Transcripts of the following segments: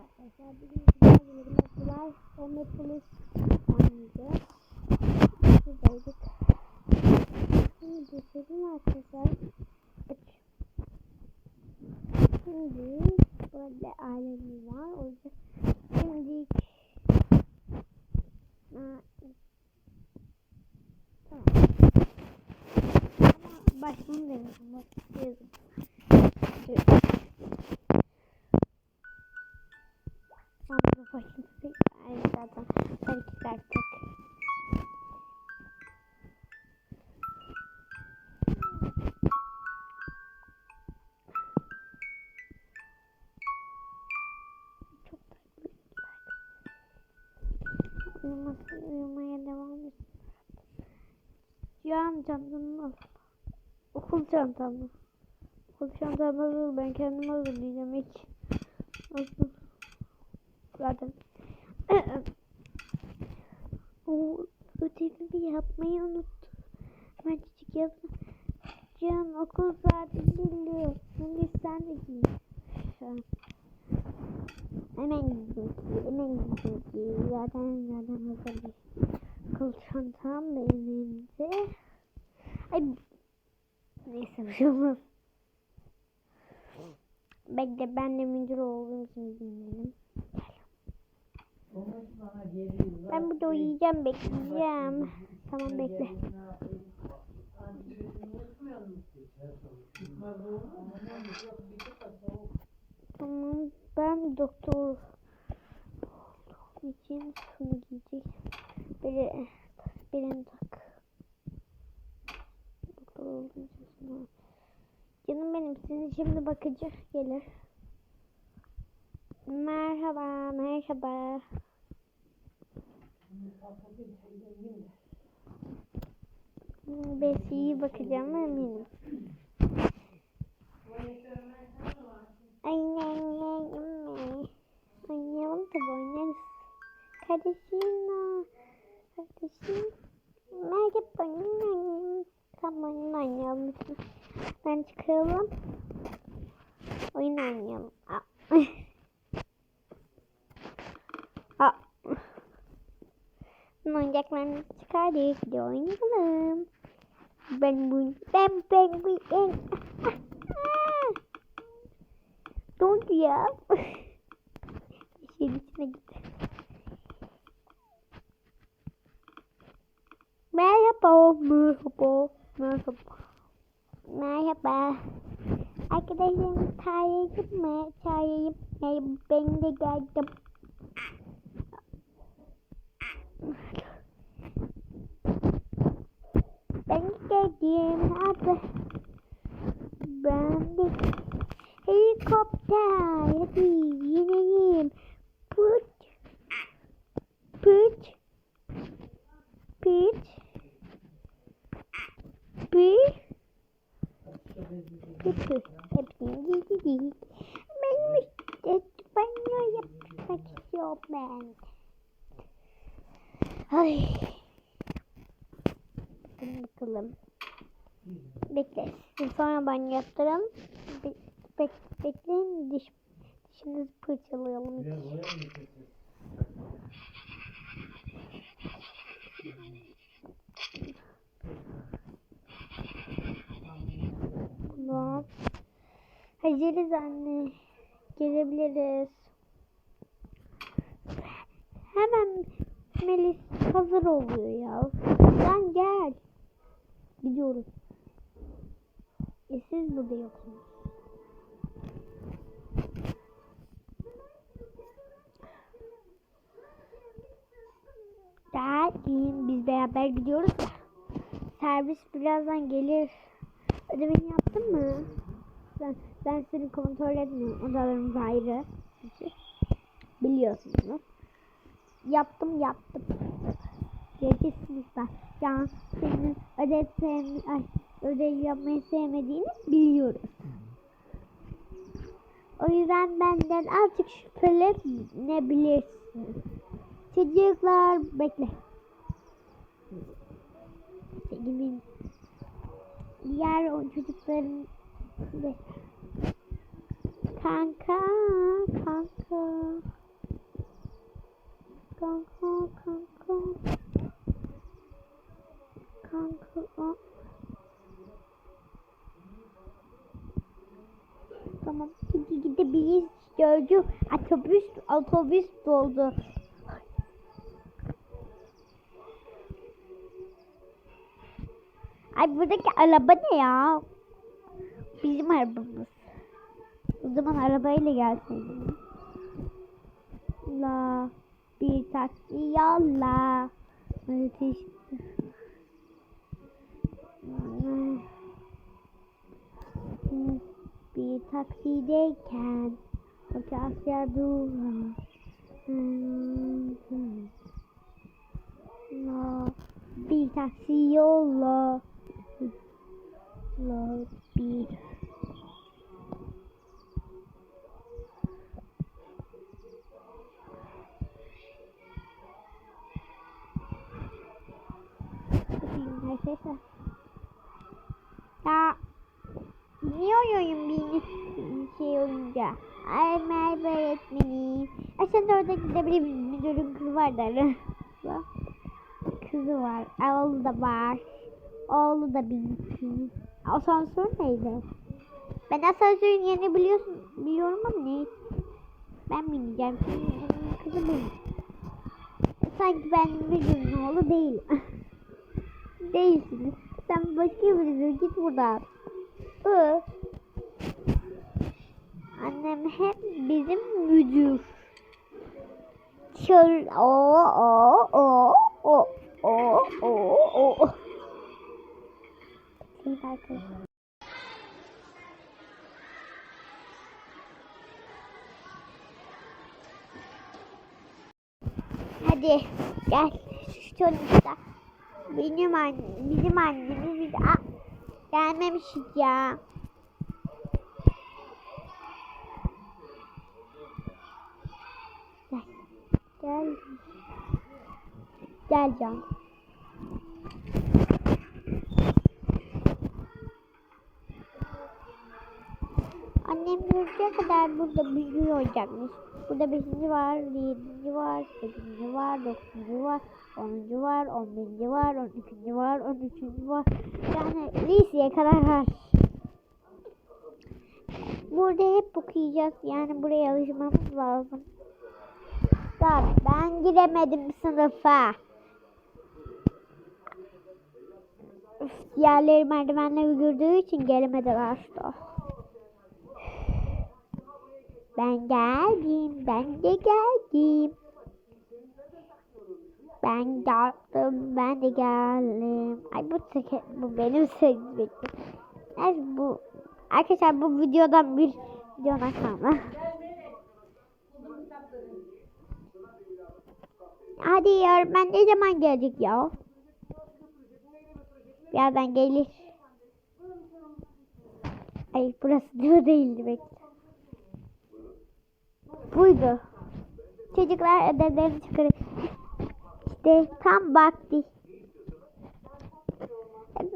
arkadaşlar. Bugün bir maçlar ve Metropolis oynayacağız. Buradaydık. Şimdi geçelim arkadaşlar. Şimdi böyle ailemiz var. O yüzden şimdi Tamam. Ama başını denedim. Uyuması, uyumaya devam et. Yan çantamı okul çantamı. Okul çantamı hazır. Ben kendim hazırlayacağım hiç. Hazır. Zaten. o ödevimi yapmayı unuttum. Ben çocuk yazma. Can okul saati geliyor. Şimdi sen de giy. Hemen ki. Hemen ki. Zaten zaten hazır. Okul çantam da elimde. Ay. Neyse bir şey olmaz. Bekle ben de müdür olduğum için dinledim. Ben burada uyuyacağım bekleyeceğim. Tamam bekle. Tamam ben doktor için şunu giyecek. Böyle birini tak. Doktor şunu. Canım benim sizin şimdi bakıcı gelir. Merhaba, merhaba. Besi'yi bakacağım eminim. Aynen, oynayalım tabi oynarız. Kardeşim, kardeşim. Merhaba, oynayalım. Tamam, oyun oynayalım lütfen. Ben çıkalım. Oyun oynayalım. Aa. Aa. Oyuncaklarını çıkardık. Hadi oynayalım. Ben bu ben ben bu ben. Ne oldu ya? Şeyin içine gitti. Merhaba, merhaba, merhaba. Merhaba. Arkadaşlarım çağırayım mı? Çağırayım. Ben de geldim. Ben geldim abi. Ben de helikopter. Hadi inelim. Bakalım. Bekle. Sonra banyo yaptıralım. Be bek bekleyin. Diş, dişinizi fırçalayalım. Tamam. Hazırız anne. Gelebiliriz. Hemen Melis hazır oluyor ya. Sen gel. Gidiyoruz. E siz burada yoksunuz. Geldim. Biz beraber gidiyoruz da. Servis birazdan gelir. Ödevini yaptın mı? Ben, ben seni kontrol etmiyorum. Odalarımız ayrı. Biliyorsunuz. Yaptım yaptım kesinlikle. Yani sizin ödev, sevmi, ay, ödev yapmayı sevmediğini biliyoruz. O yüzden benden artık şüphelenebilirsiniz. Çocuklar bekle. Gidin. Diğer o çocukların ve kanka kanka kanka kanka kanka. Tamam gidi gidebiliriz. Gördüm otobüs otobüs doldu. Ay buradaki araba ne ya? Bizim arabamız. O zaman arabayla gelsin. La bir taksi yolla. Müthişti. Taksideyken o Asya duvar. La bir taksi yolla. La bir Arkadaşlar. Ya niye oynuyorum bir şey olunca? Ay merhaba öğretmenim. De orada gidebilir misin? Müdürün kızı var der. kızı var. Oğlu da var. Oğlu da binsin. Asansör neydi? Ben asansörün yerini biliyorsun, biliyorum ama ne? Ben bineceğim. Senin kızı benim. Sanki ben müdürün oğlu değilim. Değilsin. Sen başka birisi git buradan. Hı. Annem hep bizim müdür. Çöl o o o o o o o. Hadi gel çocukta. Benim annem, bizim annemiz Aa, gelmemişiz ya. Gel. Gel. Gel can. Annem göreceğe kadar burada büyüyor olacakmış. Burada beşinci var, yedinci var, sekizinci var, dokuzuncu var, onuncu var, on birinci var, on ikinci var, on üçüncü var. Yani liseye kadar var. Burada hep okuyacağız. Yani buraya alışmamız lazım. Bak ben giremedim sınıfa. Üf, Diğerleri merdivenle yürüdüğü için gelemediler işte. Ben geldim, ben de geldim. Ben geldim, ben de geldim. Ay bu seke, bu benim sevdiğim. Neyse bu arkadaşlar bu videodan bir videodan kalma. Hadi ya ben ne zaman gelecek ya? Birazdan gelir. Ay burası diyor değildi bekle. Buydu. Çocuklar ödevlerini çıkarır. İşte tam vakti.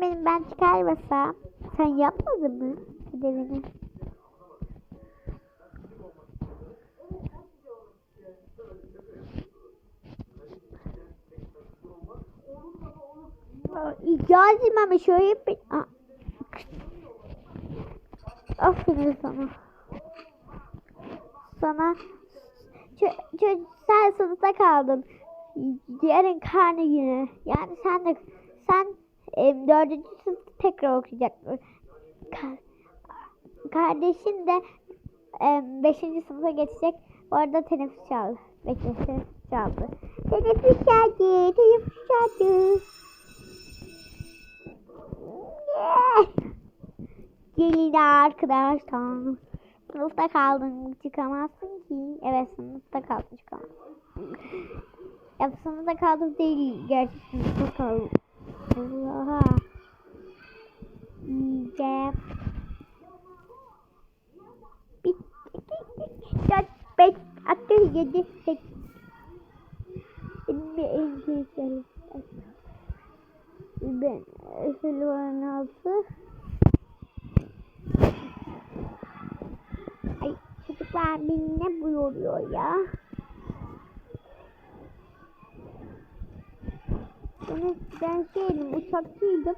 Benim ben çıkarmasam sen yapmadın mı ödevini? İcazım ama şöyle bir... Aferin sana. Sana sen sınıfta kaldın. Yarın karne günü. Yani sen de sen e, dördüncü sınıfta tekrar okuyacaksın. Ka kardeşin de e, beşinci sınıfa geçecek. Bu arada teneffüs çaldı. Bekle teneffüs çaldı. Teneffüs çaldı. Teneffüs çaldı. Gelin arkadaşlar. Sınıfta kaldın çıkamazsın ki. Evet sınıfta kaldın çıkamazsın. Ya sınıfta kaldım değil. Gerçi sınıfta kaldım. Allah'a. Yiyeceğim. Bir, iki, üç, dört, beş, altı, yedi, sekiz. Bir, iki, üç, Ben Silvan altı. Ay çocuklar beni ne buyuruyor ya? Ben, ben şeydim uçakçıydım.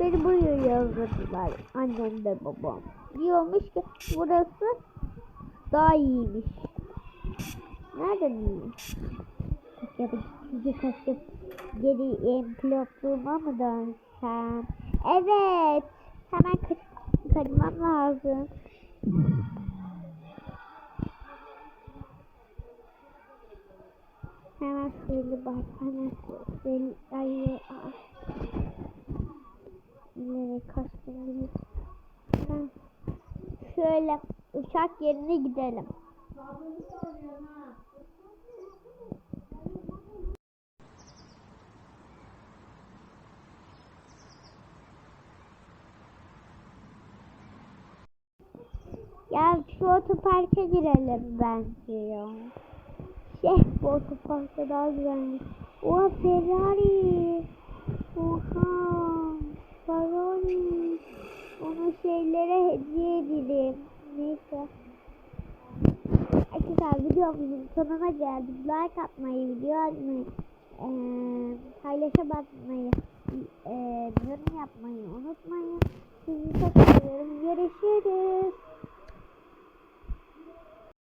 Beni buraya yazdırdılar annem ve babam. Diyormuş ki burası daha iyiymiş. Nereden iyi? Ya da gizli kaçıp geri em pilotluğuma mı dönsem? Evet. Hemen kaç kaçmam lazım. Hemen suyunu bak. Hemen suyunu ayı. Nereye. Ha. Şöyle uçak yerine gidelim. Ya şu otoparka girelim bence ya. Şey, bu otoparkta daha güzelmiş. Oha Ferrari. Oha. Ferrari. Onu şeylere hediye edelim. Neyse. Arkadaşlar videomuzun sonuna geldik. Like atmayı, video atmayı, e, paylaşa basmayı, e, yorum yapmayı unutmayın. Sizi çok seviyorum. Görüşürüz.